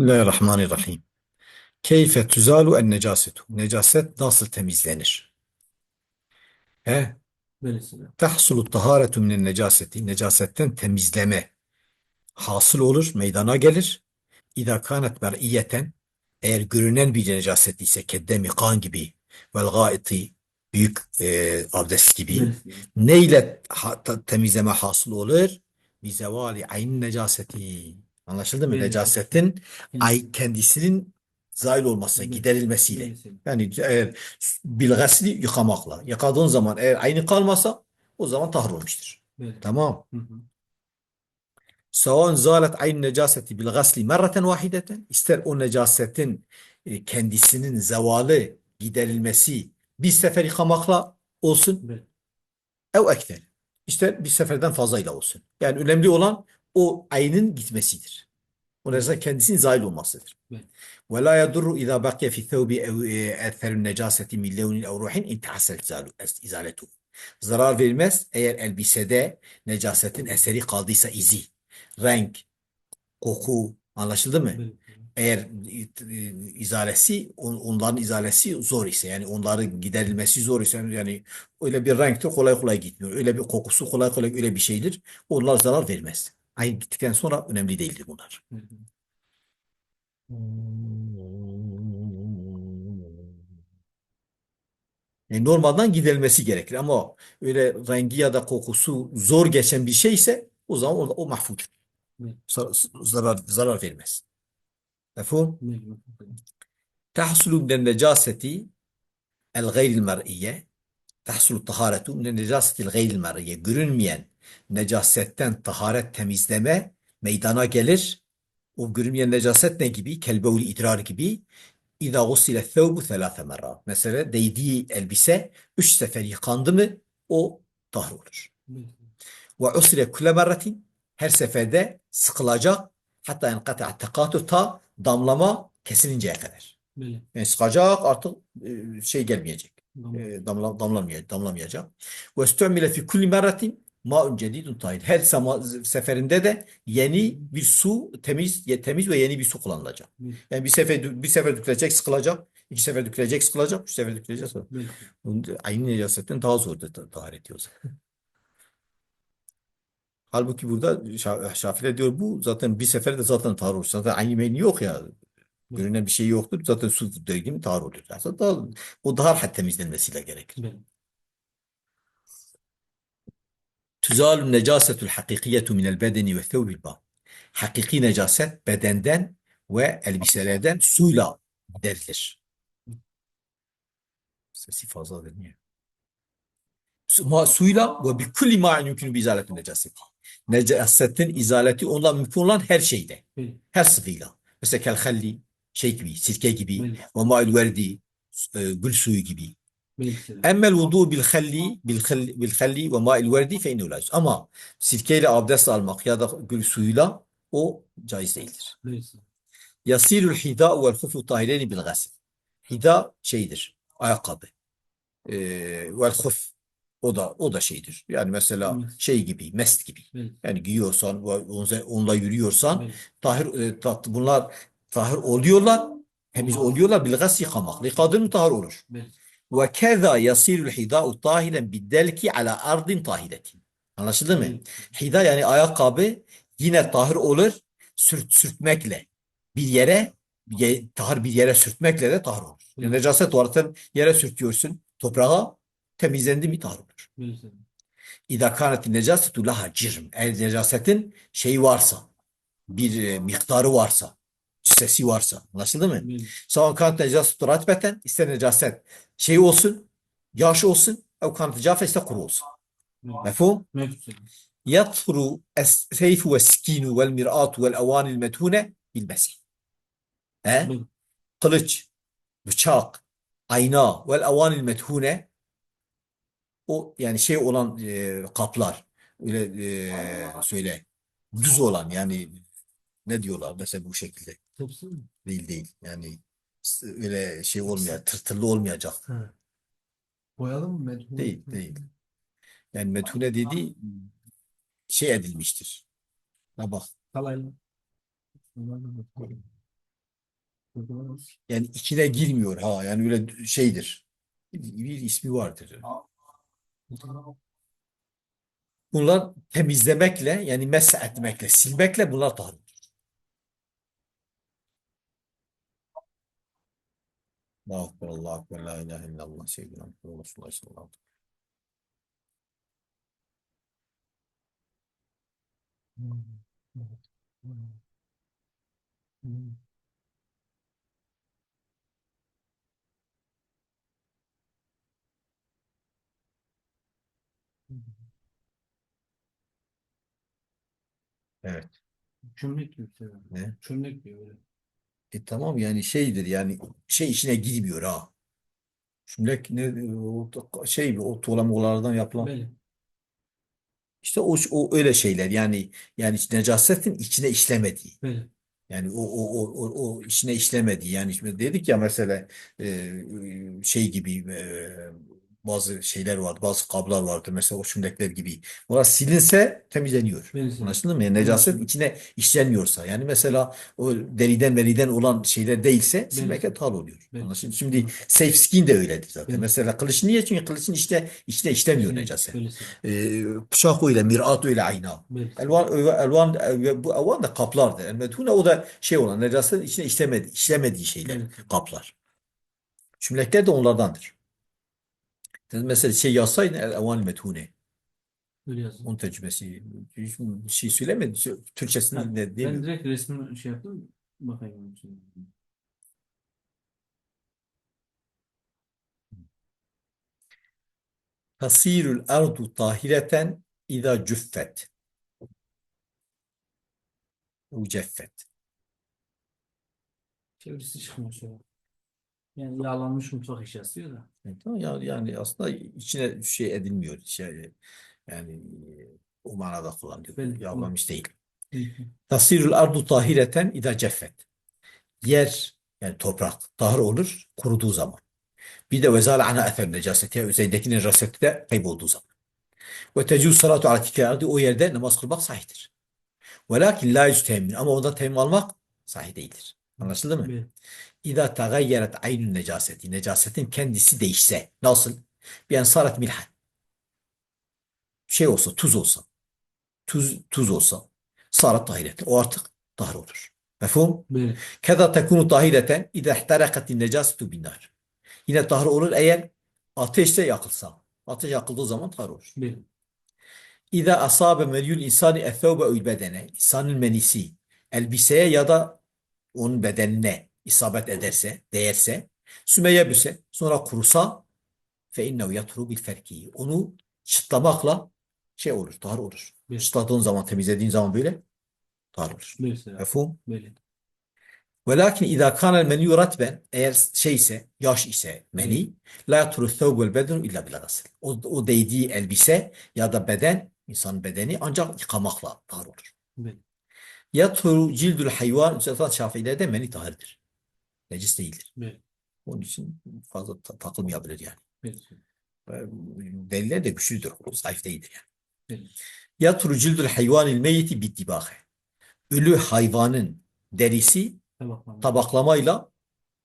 Bismillahirrahmanirrahim. Keyfe tuzalu en necasetu. Necaset nasıl temizlenir? He? Tahsulu taharetu minen necaseti. Necasetten temizleme hasıl olur, meydana gelir. İza kanet mer'iyeten eğer görünen bir necaset ise keddemi kan gibi vel gaiti büyük e, abdest gibi Böylesine. neyle ha- temizleme hasıl olur? Bizevali ayn necaseti. Anlaşıldı mı? Evet. Necasetin ay kendisinin zail olması, Evet. giderilmesiyle. Yani eğer bilgasli yıkamakla. Yıkadığın zaman eğer aynı kalmasa o zaman tahır olmuştur. Böyle. Tamam. Hı hı. Savan zalet ayn necaseti bil gasli merraten vahideten. İster o necasetin e, kendisinin zevali, giderilmesi bir sefer yıkamakla olsun. Ev ekter. İster bir seferden fazlayla olsun. Yani önemli olan o aynın gitmesidir. O necaset kendisinin zail olmasıdır. Evet. Ve la yadurru izâ bakiye fi thawbi ev etherun necaseti min levnin ev ruhin intihasel izaletu. Zarar vermez eğer elbisede necasetin eseri kaldıysa izi, renk, koku anlaşıldı mı? Böyle. Eğer e, izalesi on- onların izalesi zor ise yani onların giderilmesi zor ise yani öyle bir renkte kolay kolay gitmiyor. Öyle bir kokusu kolay kolay öyle bir şeydir. Onlar zarar vermez. Hayır gittikten sonra önemli değildir bunlar. Hı hı. Yani normalden giderilmesi gerekir ama öyle rengi ya da kokusu zor geçen bir şeyse o zaman o, o mahfuz. Zarar, zarar vermez. Mefhum? Tahsulu minen necaseti el gayril mer'iye tahsulu taharetu minen necaseti el gayril mer'iye görünmeyen necasetten taharet temizleme meydana gelir. O görünmeyen necaset ne gibi? Kelbevli idrar gibi. İza gusile thawbu thelâthe merrat. Mesela değdiği elbise üç sefer yıkandı mı o tahır olur. Ve usile kulle merratin her seferde sıkılacak hatta enqata'a tekatü ta damlama kesilinceye kadar. Böyle. Yani sıkacak artık e, şey gelmeyecek. Tamam. E, damla, damlamayacak, damlamayacak. Ve istü'mile fi kulli merratin ma'un cedidun tahir. Her seferinde de yeni bir su, temiz temiz ve yeni bir su kullanılacak. Yani bir sefer bir sefer dökülecek, sıkılacak. iki sefer dökülecek, sıkılacak. Üç sefer dökülecek, sıkılacak. Aynı necasetten daha zor da ta- tahir ediyoruz. Halbuki burada Şa- Şafiler diyor bu zaten bir seferde zaten tahir olur. Zaten aynı meyni yok ya. Görünen bir şey yoktur. Zaten su dökümü mi tahir oluyor. Aslında daha, o daha temizlenmesiyle gerekir. Tüzalü necasetul hakikiyetu minel bedeni ve thevbil ba. Hakiki necaset bedenden ve elbiselerden suyla giderilir. Sesi fazla vermiyor. Su- Suyla ve bi kulli ma'in yumkinu bi izaletin necaseti. Necasetin izaleti ondan mümkün olan her şeyde. Her sıvıyla. Mesela kel halli, şey gibi, sirke gibi, ve ma'il verdi, e, gül suyu gibi. Emmel vudu bil halli, bil halli, bil halli ve ma'il verdi fe innehu la. Ama sirkeyle abdest almak ya da gül suyuyla o caiz değildir. Yasirul hida vel hufu tahireni bil gasl. Hida şeydir, ayakkabı. Ee, vel huf o da o da şeydir. Yani mesela Evet. şey gibi, mest gibi. Böyle. Yani giyiyorsan ve onunla, yürüyorsan Böyle. tahir e, tat- bunlar tahir oluyorlar. Temiz oluyorlar bil gasl yıkamak. Yıkadın mı tahir olur. Böyle. Ve keza yasirul hida'u tahiren biddelki ala ardin tahiretin. Anlaşıldı mı? Böyle. Hida yani ayakkabı yine tahir olur sürt, sürtmekle bir yere ye, tahir bir yere sürtmekle de tahir olur. Yani Evet. necaset var sen yere sürtüyorsun toprağa temizlendi mi tahir olur. İza kanet necasetu laha cirm. Eğer necasetin şeyi varsa bir e, miktarı varsa sesi varsa. Anlaşıldı mı? Evet. Sağ kanat necaset ratbeten ister necaset şey olsun, yaş olsun, ev kanat cafe ise kuru olsun. Mefhum? Yatru es-seyfu ve-skinu vel-mir'atu vel-avanil metune bilmesi. He? Kılıç, bıçak, ayna vel-avanil methune o yani şey olan e, kaplar öyle e, söyle düz olan yani ne diyorlar mesela bu şekilde. Tepsi mi? değil değil yani öyle şey olmayacak tırtırlı olmayacak Ha. Boyalı mı? Medhun? değil değil yani methune dediği şey edilmiştir ha bak Kalaylı. Yani içine girmiyor ha. Yani öyle şeydir. Bir ismi vardır. Bunlar temizlemekle yani mesah etmekle, silmekle bunlar tahir olur. Allahu Ekber, Allahu Ekber, la ilahe illallah, seyyidina Muhammed Resulullah sallallahu aleyhi ve sellem. Evet. Çömlek var. Ne? Çömlek böyle. E tamam yani şeydir yani şey içine girmiyor ha. Şümlek ne o şey o tuğlamalardan yapılan Böyle. işte o, o öyle şeyler yani yani necasetin içine işlemediği. Böyle. Yani o o o o, o içine işlemedi. Yani şimdi dedik ya mesela e, şey gibi e, bazı şeyler vardı, bazı kablar vardı mesela o şümlekler gibi. Onlar silinse temizleniyor. Temizleniyor. Anlaşıldı mı? Yani necaset içine işlenmiyorsa yani mesela o deriden veriden olan şeyler değilse silmekle tal oluyor. Anlaşıldı? Şimdi safe skin de öyledir zaten. Evet. Mesela kılıç niye? Çünkü kılıçın işte içine işlemiyor necaset. Böylesi. E, bıçak öyle, mirat öyle ayna. Böylesi. Elvan, elvan, bu elvan da kaplardır. El medhune o da şey olan necasetin içine işlemedi, işlemediği şeyler, Evet. kaplar. Çümlekler de onlardandır. Mesela şey yazsaydın el elvan medhune. Böyle yazın. Onun tecrübesi. Hiç şey söylemedi. Türkçesinde Ha, ne değil Ben mi? direkt resmini şey yaptım. Bakayım. Tasirul ardu tahireten idâ cüffet. Uceffet. Çevirisi çıkmıyor şöyle. Yani yağlanmış mutfak eşyası diyor da. Evet, ama yani, yani aslında içine şey edilmiyor. Şey, yani o manada kullanılıyor. Ben- Yağlanmış değil. Hı hı. Tasirul ardu tahireten idâ ceffet. Yer yani toprak tahir olur kuruduğu zaman. Bir de vezâle ana efer necaseti üzerindeki necaseti de kaybolduğu zaman. Ve tecûz salatu ala ardi o yerde namaz kılmak sahihtir. Velakin la yüz temin ama ondan temin almak sahih değildir. Anlaşıldı mı? Böyle. İza tagayyeret aynun necaseti. Necasetin kendisi değişse. Nasıl? Bir en saret milhan. Şey olsa, tuz olsa. Tuz, tuz olsa. Saret tahireten. O artık tahir olur. Mefhum? Böyle. Keda tekunu tahireten idâ ihterakatin necasetu binnar. Yine tahir olur eğer ateşte yakılsa. Ateş yakıldığı zaman tahir olur. Böyle. İza asabe melyul insani ethevbe ül bedene. İnsanın menisi elbiseye ya da onun bedenine isabet ederse, değerse, sümeye büse, sonra kurusa fe innehu yatru bil ferki. Onu çıtlamakla şey olur, tahir olur. Evet. Çıtladığın zaman, temizlediğin zaman böyle tahir olur. Mefhum? Böyle. Velakin idâ kânel menî ratben eğer şeyse, yaş ise meni la yatru thawbul bedenu illa bil gasl. O, o değdiği elbise ya da beden, insan bedeni ancak yıkamakla tahir olur. Böyle. Yatru cildül hayvan, zaten Şafii'lerde meni tahirdir. Necis değildir. Böyle. Onun için fazla ta- takılmayabilir yani. Böylesi. Ee, Deliller de güçlüdür. Zayıf değildir yani. Evet. Yatru cildül hayvanil meyyiti bittibâhe. Ölü hayvanın derisi tabaklamayla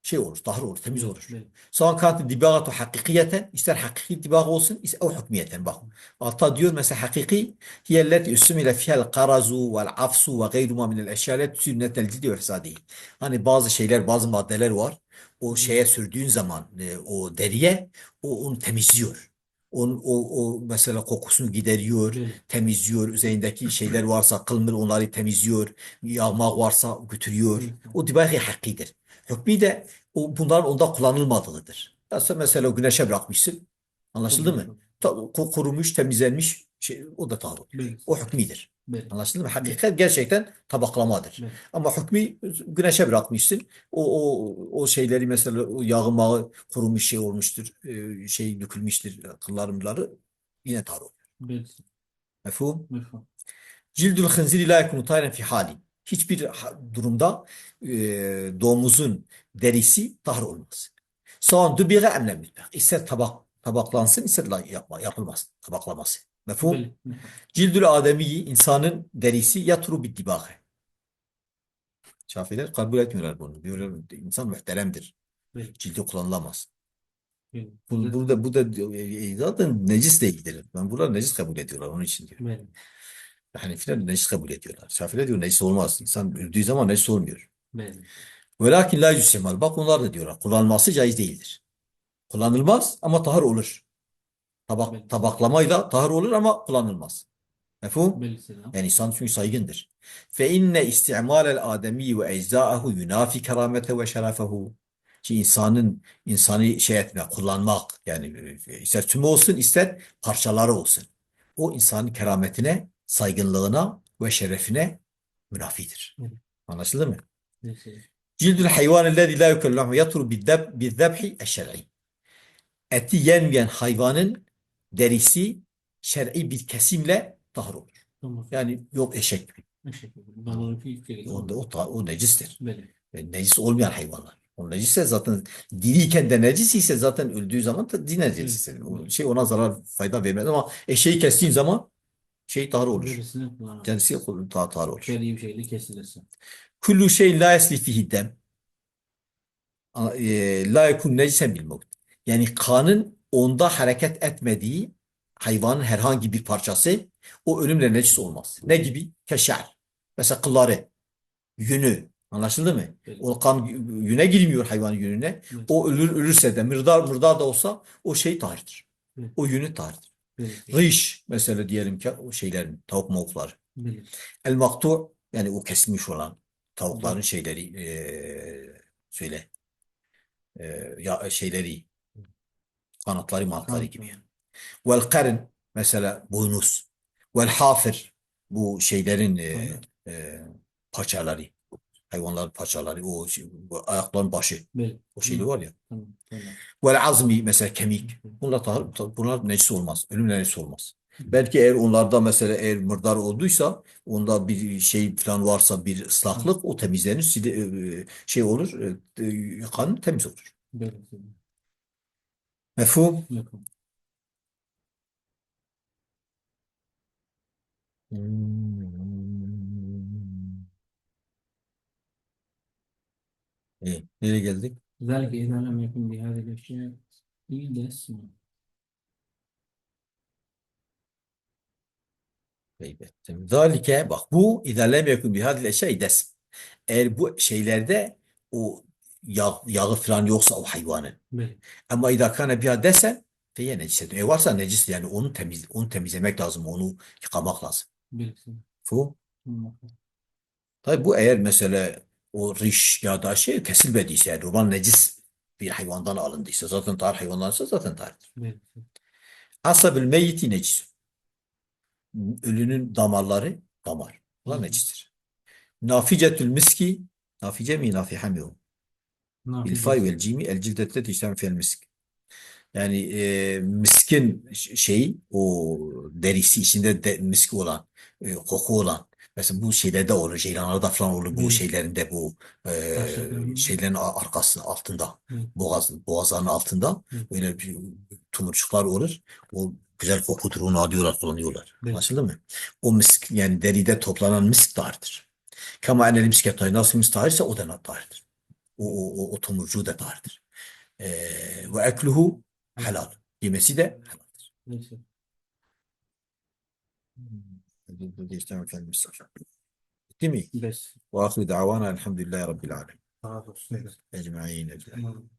şey olur, tahir olur, temiz olur. Böyle. Savan kanti dibagatu hakikiyeten, ister hakiki dibag olsun, ister o hükmiyeten bak. Hatta diyor mesela hakiki hiyelleti üssümile fiyel karazu vel afsu ve gayruma minel eşyalet sünnetel cildi ve fesadihi. Hani bazı şeyler, bazı maddeler var. O şeye sürdüğün zaman e, o deriye o onu temizliyor. Onun, o, o mesela kokusunu gideriyor, Böyle. temizliyor. Üzerindeki şeyler varsa kılmır onları temizliyor. Yağmak varsa götürüyor. Evet. O dibahi hakkidir. Hükmü de o, bunların onda kullanılmadığıdır. Sen mesela güneşe bırakmışsın. Anlaşıldı mı? Ta- ku- kurumuş, temizlenmiş şey, o da. Böylesi. O hükmidir. Böyle. Anlaşıldı mı? Hakikat gerçekten tabaklamadır. Evet. Ama hükmü güneşe bırakmışsın. O, o, o şeyleri mesela o yağı mağı kurumuş şey olmuştur. e, şey dökülmüştür. Kıllarımları yine olur. Böylesi. Mefhum? Mefhum. Cildül hınziri la yekunu tayren fi hali. Hiçbir durumda e, domuzun derisi tahir olmaz. Soğan dübiğe emlem yutbak. İster tabak, tabaklansın, ister yapma, yapılmaz. Tabaklaması. Mefhum? Cildül ademi insanın derisi yatru biddibâhe. Şafiler kabul etmiyorlar bunu. Diyorlar insan muhteremdir. Cildi kullanılamaz. Bu, burada bu da e, zaten necis değildir. Ben bunlar necis kabul ediyorlar onun için diyor. Hanefiler necis kabul ediyorlar. Şafiler diyor necis olmaz. İnsan öldüğü zaman necis olmuyor. Evet. Velakin la yüsemal. Bak onlar da diyorlar. Kullanılması caiz değildir. Kullanılmaz ama tahır olur. Tabak, Evet. tabaklamayla tahır olur ama kullanılmaz. Mefhum? Yani insan çünkü saygındır. Fe inne isti'malel ademi ve ecza'ahu yunafi keramete ve şerefehu. Ki insanın insanı şey etme, kullanmak yani e, ister tümü olsun ister parçaları olsun. O insanın kerametine, saygınlığına ve şerefine münafidir. Evet. Anlaşıldı mı? Belirselam. Cildül hayvan ellezî la yukellahu yatru bizzeb- bizzebhi eşşer'i. Eti yenmeyen hayvanın derisi şer'i bir kesimle tahır olur. Tamam. Yani yok eşek kere O, o, o necistir. Böyle. E, Necis olmayan hayvanlar. O necisse zaten diriyken de necis ise zaten öldüğü zaman da din necisidir. O şey ona zarar fayda vermez ama eşeği kestiğin zaman şey tahır olur. Kendisi tahır, tahır olur. Bir şeyle kesilirse. Kullu şey la yesli fihi dem. E, La yekun necisen bil mevt. Yani kanın onda hareket etmediği hayvanın herhangi bir parçası o ölümle necis olmaz. Ne gibi? Keşer. Mesela kılları, yünü. Anlaşıldı mı? O kan yüne girmiyor hayvanın yününe. Evet. O ölür, ölürse de mırdar mırdar da olsa o şey tahirdir. Evet. O yünü tahirdir. Riş mesela diyelim ki o şeylerin tavuk mavuklar. El maktu yani o kesilmiş olan tavukların şeyleri eee söyle eee, ya şeyleri kanatları manatları gibi yani. Vel karın mesela boynuz. Vel hafir bu şeylerin Tamam. eee, paçaları hayvanların paçaları o şey, ayakların başı Böyle. o şeyli var ya. Tamam. Tamam. Vel azmi mesela kemik. Bunlar tahir, bunlar necis olmaz. Ölümle necis olmaz. Belki eğer onlarda mesela eğer mırdar olduysa onda bir şey falan varsa bir ıslaklık o temizlenir sili- e, şey olur e, e, kan temiz olur. Mefhum? Hmm. E, nereye geldik? Zelke idarem yakın bir hadi geçe değil de sınır. Kaybettim. Zalike bak bu idarem yakın bir hadi şey desin. Eğer bu şeylerde o yağ, yağı falan yoksa o hayvanın. Evet. Ama idakane bir desen ve ya necis E varsa necis yani onu temiz onu temizlemek lazım, onu yıkamak lazım. Bilirsin. Fu. Tabii bu eğer mesela o riş ya da şey kesilmediyse yani normal necis bir hayvandan alındıysa zaten tahir hayvanlarsa zaten tahirdir. Belirselam. Asabül meyyiti necis. Ölünün damarları damar. Bunlar necistir. Naficetül miski nafice mi nafihe mi o? Bil fay vel cimi el cildette tiştem fel misk. Yani e, miskin ş- şeyi o derisi içinde de misk olan e, koku olan mesela bu şeylerde olur ceylanlarda falan olur bu Evet. şeylerinde bu e, şeylerin a- arkasının altında Evet. boğaz boğazlarının altında Evet. böyle bir tomurcuklar olur. O güzel kokudur onu alıyorlar kullanıyorlar. Evet. Anlaşıldı mı? O misk yani deride toplanan misk tahirdir. Kama enel miske tahir nasıl misk tahirse o da tahirdir. O, o, o, o tomurcuğu da tahirdir. E, ve ekluhu helal. Yemesi de helaldir. Neyse. الدين الإسلامي كان المستشفى. تمي بس. واخذ دعوانا الحمد لله رب العالمين. أجمعين أجمعين.